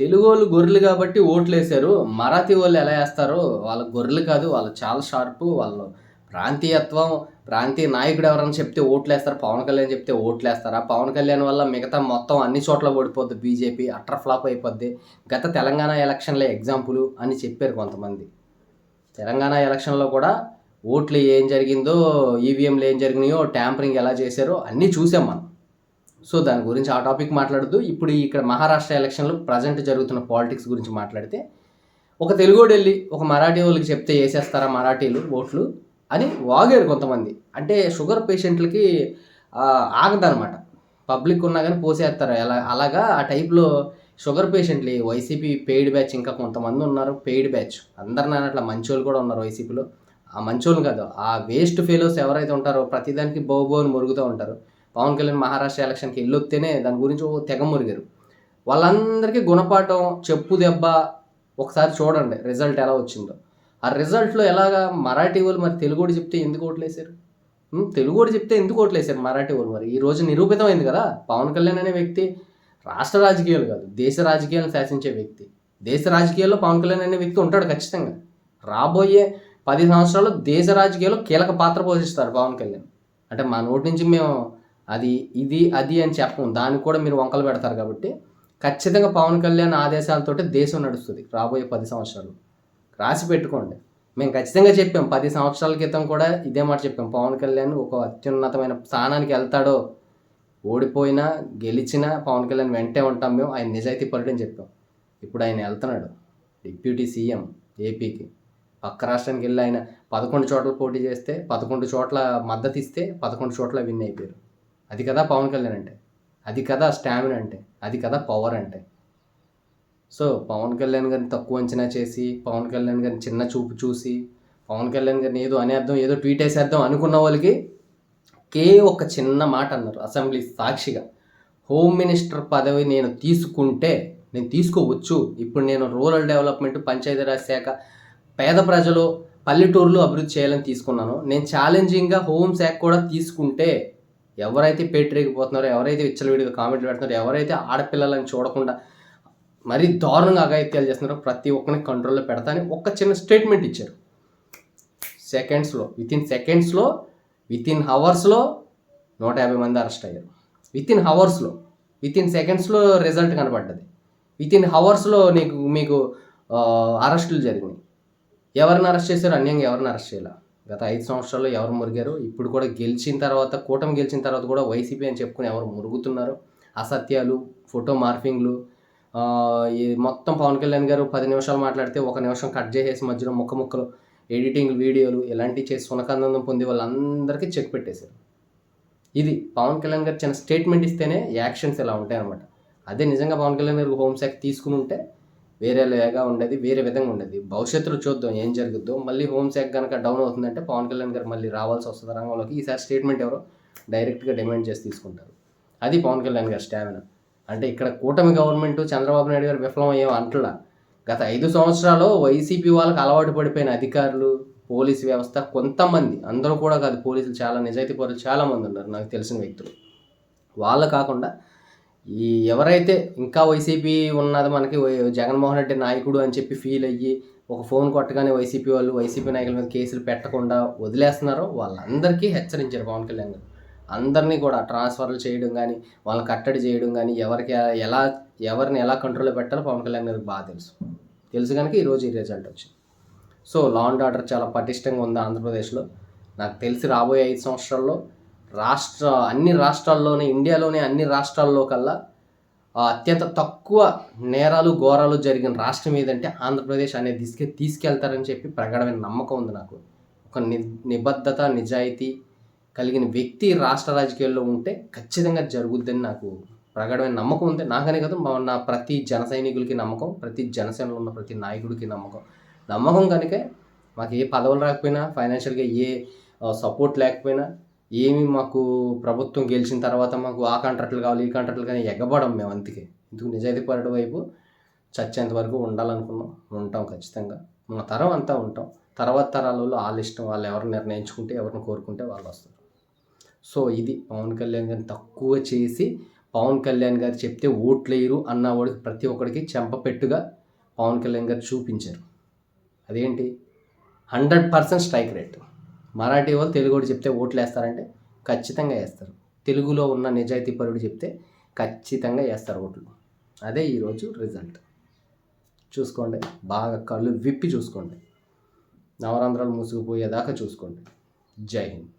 తెలుగు వాళ్ళు గొర్రెలు కాబట్టి ఓట్లు వేశారు మరాఠీ వాళ్ళు ఎలా వేస్తారో వాళ్ళ గొర్రెలు కాదు వాళ్ళు చాలా షార్పు వాళ్ళు ప్రాంతీయత్వం ప్రాంతీయ నాయకుడు ఎవరైనా చెప్తే ఓట్లు వేస్తారు పవన్ కళ్యాణ్ చెప్తే ఓట్లు వేస్తారా పవన్ కళ్యాణ్ వల్ల మిగతా మొత్తం అన్ని చోట్ల ఓడిపోద్ది బీజేపీ అట్టర్ ఫ్లాప్ అయిపోద్ది. గత తెలంగాణ ఎలక్షన్లే ఎగ్జాంపుల్ అని చెప్పారు కొంతమంది. తెలంగాణ ఎలక్షన్లో కూడా ఓట్లు ఏం జరిగిందో ఈవీఎంలు ఏం జరిగినాయో ట్యాంపరింగ్ ఎలా చేశారో అన్నీ చూసాం మనం. సో దాని గురించి ఆ టాపిక్ మాట్లాడుతూ ఇప్పుడు ఇక్కడ మహారాష్ట్ర ఎలక్షన్లో ప్రజెంట్ జరుగుతున్న పాలిటిక్స్ గురించి మాట్లాడితే ఒక తెలుగోడు వెళ్ళి ఒక మరాఠీ వాళ్ళకి చెప్తే వేసేస్తారా మరాఠీలు ఓట్లు? అని వాగారు కొంతమంది. అంటే షుగర్ పేషెంట్లకి ఆగదనమాట పబ్లిక్ ఉన్నా కానీ పోసేస్తారు ఎలా అలాగా ఆ టైప్లో షుగర్ పేషెంట్లు వైసీపీ పెయిడ్ బ్యాచ్ ఇంకా కొంతమంది ఉన్నారు. Paid batch. అందరిని అట్లా మంచోళ్ళు కూడా ఉన్నారు వైసీపీలో. ఆ మంచోళ్ళు కాదు ఆ వేస్ట్ ఫెలోస్ ఎవరైతే ఉంటారో ప్రతిదానికి బోబో అని మురుగుతూ ఉంటారు. పవన్ కళ్యాణ్ మహారాష్ట్ర ఎలక్షన్కి వెళ్ళొస్తేనే దాని గురించి ఓ తెగ మురిగారు. వాళ్ళందరికీ గుణపాఠం చెప్పు దెబ్బ ఒకసారి చూడండి రిజల్ట్ ఎలా వచ్చిందో. ఆ రిజల్ట్లో ఎలాగా మరాఠీ వాళ్ళు మరి తెలుగుడు చెప్తే ఎందుకు ఓట్లేశారు? తెలుగుడు చెప్తే ఎందుకు ఓట్లేశారు మరాఠీ వాళ్ళు మరి? ఈ రోజు నిరూపితమైంది కదా పవన్ కళ్యాణ్ అనే వ్యక్తి రాష్ట్ర రాజకీయాలు కాదు దేశ రాజకీయాలను శాసించే వ్యక్తి. దేశ రాజకీయాల్లో పవన్ కళ్యాణ్ అనే వ్యక్తి ఉంటాడు ఖచ్చితంగా. రాబోయే పది సంవత్సరాలు దేశ రాజకీయాల్లో కీలక పాత్ర పోషిస్తారు పవన్ కళ్యాణ్. అంటే మా నోటి నుంచి మేము అది ఇది అది అని చెప్పం దానికి కూడా మీరు వంకలు పెడతారు కాబట్టి ఖచ్చితంగా పవన్ కళ్యాణ్ ఆదేశాలతోటి దేశం నడుస్తుంది రాబోయే పది సంవత్సరాలు. రాసి పెట్టుకోండి. మేము ఖచ్చితంగా చెప్పాం పది సంవత్సరాల క్రితం కూడా ఇదే మాట చెప్పాం. పవన్ కళ్యాణ్ ఒక అత్యున్నతమైన స్థానానికి వెళ్తాడో ఓడిపోయినా గెలిచినా పవన్ కళ్యాణ్ వెంటే ఉంటాం మేము ఆయన నిజాయితీ పరుడని చెప్పాం. ఇప్పుడు ఆయన వెళ్తున్నాడు డిప్యూటీ సీఎం ఏపీకి. పక్క రాష్ట్రానికి వెళ్ళి ఆయన పదకొండు చోట్ల పోటీ చేస్తే పదకొండు చోట్ల మద్దతు ఇస్తే పదకొండు చోట్ల విన్ అయిపోయారు. అది కదా పవన్ కళ్యాణ్ అంటే. అది కదా స్టామినా అంటే. అది కదా పవర్ అంటే. సో పవన్ కళ్యాణ్ గారిని తక్కువ అంచనా చేసి పవన్ కళ్యాణ్ గారిని చిన్న చూపు చూసి పవన్ కళ్యాణ్ గారిని ఏదో అనేద్దాం ఏదో ట్వీట్ వేసేద్దాం అనుకున్న వాళ్ళకి కే ఒక చిన్న మాట అన్నారు అసెంబ్లీ సాక్షిగా. హోమ్ మినిస్టర్ పదవి నేను తీసుకుంటే నేను తీసుకోవచ్చు. ఇప్పుడు నేను రూరల్ డెవలప్మెంట్ పంచాయతీరాజ్ శాఖ పేద ప్రజలు పల్లెటూరులో అభివృద్ధి చేయాలని తీసుకున్నాను. నేను ఛాలెంజింగ్గా హోమ్ శాఖ కూడా తీసుకుంటే ఎవరైతే పేటరేగిపోతున్నారో ఎవరైతే విచ్చలవిడిగా కామెంట్లు పెడుతున్నారో ఎవరైతే ఆడపిల్లలను చూడకుండా మరీ దారుణంగా అఘాయిత్యాలు చేస్తున్నారో ప్రతి ఒక్కరిని కంట్రోల్లో పెడతాని ఒక చిన్న స్టేట్మెంట్ ఇచ్చారు. సెకండ్స్లో విత్ ఇన్ సెకండ్స్లో విత్ ఇన్ హవర్స్లో నూట యాభై మంది అరెస్ట్ అయ్యారు. విత్ ఇన్ హవర్స్లో విత్ ఇన్ సెకండ్స్లో రిజల్ట్ కనబడ్డది. విత్ ఇన్ హవర్స్లో నీకు మీకు అరెస్టులు జరిగినాయి. ఎవరిని అరెస్ట్ చేశారు? అన్యంగా ఎవరిని అరెస్ట్ చేయాలి? గత ఐదు సంవత్సరాల్లో ఎవరు మురిగారు? ఇప్పుడు కూడా గెలిచిన తర్వాత కూటమి గెలిచిన తర్వాత కూడా వైసీపీ అని చెప్పుకుని ఎవరు మురుగుతున్నారు? అసత్యాలు ఫోటో మార్ఫింగ్లు ఈ మొత్తం పవన్ కళ్యాణ్ గారు పది నిమిషాలు మాట్లాడితే ఒక నిమిషం కట్ చేసేసి మధ్యలో ముక్క ముక్కలు ఎడిటింగ్ వీడియోలు ఇలాంటివి చేసి సునకానందం పొంది వాళ్ళందరికీ చెక్ పెట్టేశారు. ఇది పవన్ కళ్యాణ్ గారు చిన్న స్టేట్మెంట్ ఇస్తేనే యాక్షన్స్ ఇలా ఉంటాయి అనమాట అదే నిజంగా పవన్ కళ్యాణ్ గారు హోంశాఖ తీసుకుని ఉంటే వేరే లేగా ఉండేది వేరే విధంగా ఉండేది. భవిష్యత్తులో చూద్దాం ఏం జరుగుద్దో. మళ్ళీ హోంశాఖ కనుక డౌన్ అవుతుందంటే పవన్ కళ్యాణ్ గారు మళ్ళీ రావాల్సి వస్తుంది రంగంలోకి. ఈసారి స్టేట్మెంట్ ఎవరో డైరెక్ట్గా డిమాండ్ చేసి తీసుకుంటారు. అది పవన్ కళ్యాణ్ గారి స్టామినా. అంటే ఇక్కడ కూటమి గవర్నమెంట్ చంద్రబాబు నాయుడు గారు విఫలం అయ్యే అంటలా. గత ఐదు సంవత్సరాలు వైసీపీ వాళ్ళకి అలవాటు పడిపోయిన అధికారులు పోలీస్ వ్యవస్థ కొంతమంది అందరూ కూడా కాదు పోలీసులు చాలా నిజాయితీ పరులు చాలామంది ఉన్నారు నాకు తెలిసిన వ్యక్తులు. వాళ్ళు కాకుండా ఈ ఎవరైతే ఇంకా వైసీపీ ఉన్నది మనకి వై- జగన్మోహన్ రెడ్డి నాయకుడు అని చెప్పి ఫీల్ అయ్యి ఒక ఫోన్ కొట్టగానే వైసీపీ వాళ్ళు వైసీపీ నాయకుల మీద కేసులు పెట్టకుండా వదిలేస్తున్నారో వాళ్ళందరికీ హెచ్చరించారు పవన్ కళ్యాణ్ గారు. అందరినీ కూడా ట్రాన్స్ఫర్లు చేయడం కానీ వాళ్ళని కట్టడి చేయడం కానీ ఎవరికి ఎలా ఎవరిని ఎలా కంట్రోల్లో పెట్టాలో పవన్ కళ్యాణ్ గారికి బాగా తెలుసు. తెలుసు కనుక ఈరోజు ఈ రిజల్ట్ వచ్చింది. సో లా అండ్ ఆర్డర్ చాలా పటిష్టంగా ఉంది ఆంధ్రప్రదేశ్లో. నాకు తెలిసి రాబోయే ఐదు సంవత్సరాల్లో రాష్ట్ర అన్ని రాష్ట్రాల్లోనే ఇండియాలోనే అన్ని రాష్ట్రాల్లో కల్లా అత్యంత తక్కువ నేరాలు ఘోరాలు జరిగిన రాష్ట్రం ఏదంటే ఆంధ్రప్రదేశ్ అనే దిశకి తీసుకెళ్తారని చెప్పి ప్రగాఢమైన నమ్మకం ఉంది నాకు. ఒక ని నిబద్ధత నిజాయితీ కలిగిన వ్యక్తి రాష్ట్ర రాజకీయాల్లో ఉంటే ఖచ్చితంగా జరుగుద్దని నాకు ప్రగాఢమైన నమ్మకం ఉంది. నాకనే కదా నా ప్రతి జన సైనికులకి నమ్మకం ప్రతి జనసేనలో ఉన్న ప్రతి నాయకుడికి నమ్మకం. నమ్మకం కనుకే మాకు ఏ పదవులు రాకపోయినా ఫైనాన్షియల్గా ఏ సపోర్ట్ లేకపోయినా ఏమి మాకు ప్రభుత్వం గెలిచిన తర్వాత మాకు ఆ కాంట్రాక్టులు కావాలి ఈ కాంట్రాక్టులు కానీ ఎగబడం మేము అందుకే. ఇందుకు నిజాయితీ పరుడు వైపు చచ్చేంత వరకు ఉండాలనుకున్నాం ఉంటాం ఖచ్చితంగా. మన తరం అంతా ఉంటాం. తర్వాత తరాలలో వాళ్ళ ఇష్టం వాళ్ళు ఎవరు నిర్ణయించుకుంటే ఎవరిని కోరుకుంటే వాళ్ళు వస్తారు. సో ఇది పవన్ కళ్యాణ్ గారిని తక్కువ చేసి పవన్ కళ్యాణ్ గారు చెప్తే ఓట్లేయరు అన్న వాడికి ప్రతి ఒక్కడికి చెంపపెట్టుగా పవన్ కళ్యాణ్ గారు చూపించారు. అదేంటి? Hundred percent strike rate. Marathi వాళ్ళు తెలుగు వాడు చెప్తే ఓట్లు వేస్తారంటే ఖచ్చితంగా వేస్తారు. తెలుగులో ఉన్న నిజాయితీ పరుడు చెప్తే ఖచ్చితంగా వేస్తారు ఓట్లు. అదే ఈరోజు రిజల్ట్. చూసుకోండి బాగా కళ్ళు విప్పి చూసుకోండి. నవరంధ్రాలు మూసుకుపోయేదాకా చూసుకోండి. జై హింద్.